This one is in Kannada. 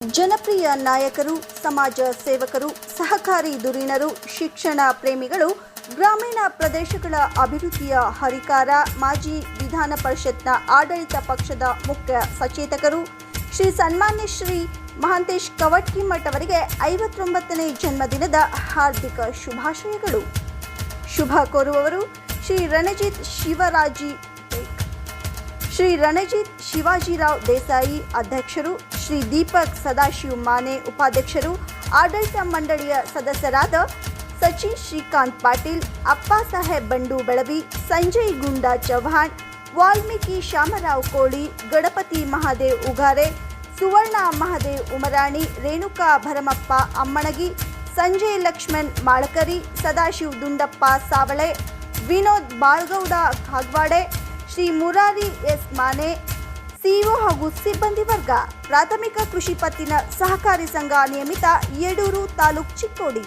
ಜನಪ್ರಿಯ ನಾಯಕರು, ಸಮಾಜ ಸೇವಕರು, ಸಹಕಾರಿ ಧುರೀಣರು ಶಿಕ್ಷಣ ಪ್ರೇಮಿಗಳು, ಗ್ರಾಮೀಣ ಪ್ರದೇಶಗಳ ಅಭಿವೃದ್ಧಿಯ ಹರಿಕಾರ, ಮಾಜಿ ವಿಧಾನ ಪರಿಷತ್ನ ಆಡಳಿತ ಪಕ್ಷದ ಮುಖ್ಯ ಸಚೇತಕರು, ಶ್ರೀ ಸನ್ಮಾನ್ಯ ಶ್ರೀ ಮಹಾಂತೇಶ್ ಕವಟ್ಕಿಮಠ್ ಅವರಿಗೆ ಐವತ್ತೊಂಬತ್ತನೇ ಜನ್ಮದಿನದ ಹಾರ್ದಿಕ ಶುಭಾಶಯಗಳು. ಶುಭ ಕೋರುವವರು ಶ್ರೀ ರಣಜಿತ್ ಶಿವರಾಜಿ ಶ್ರೀ ರಣಜಿತ್ ಶಿವಾಜಿರಾವ್ ದೇಸಾಯಿ ಅಧ್ಯಕ್ಷರು, ಶ್ರೀ ದೀಪಕ್ ಸದಾಶಿವ ಮಾನೆ ಉಪಾಧ್ಯಕ್ಷರು, ಆಡಳಿತ ಮಂಡಳಿಯ ಸದಸ್ಯರಾದ ಸಚಿನ್ ಶ್ರೀಕಾಂತ್ ಪಾಟೀಲ್, ಅಪ್ಪ ಸಾಹೇಬ್ ಬಂಡು ಬೆಳವಿ, ಸಂಜಯ್ ಗುಂಡಾ ಚೌಹಾಣ್ ವಾಲ್ಮೀಕಿ ಶ್ಯಾಮರಾವ್ ಕೋಳಿ, ಗಣಪತಿ ಮಹಾದೇವ್ ಉಗಾರೆ, ಸುವರ್ಣ ಮಹಾದೇವ್ ಉಮರಾಣಿ, ರೇಣುಕಾ ಭರಮಪ್ಪ ಅಮ್ಮಣಗಿ, ಸಂಜಯ್ ಲಕ್ಷ್ಮಣ್ ಮಾಳಕರಿ, ಸದಾಶಿವ್ ದುಂಡಪ್ಪ ಸಾವಳೆ, ವಿನೋದ್ ಬಾಳ್ಗೌಡ ಕಾಗ್ವಾಡೆ ಶ್ರೀ ಮುರಾರಿ ಎಸ್ ಮಾನೆ, ಸಿಇಒ ಹಾಗೂ ಸಿಬ್ಬಂದಿ ವರ್ಗ, ಪ್ರಾಥಮಿಕ ಕೃಷಿ ಪತ್ತಿನ ಸಹಕಾರಿ ಸಂಘ ನಿಯಮಿತ ಯಡೂರು ತಾಲೂಕ್ ಚಿಕ್ಕೋಡಿ.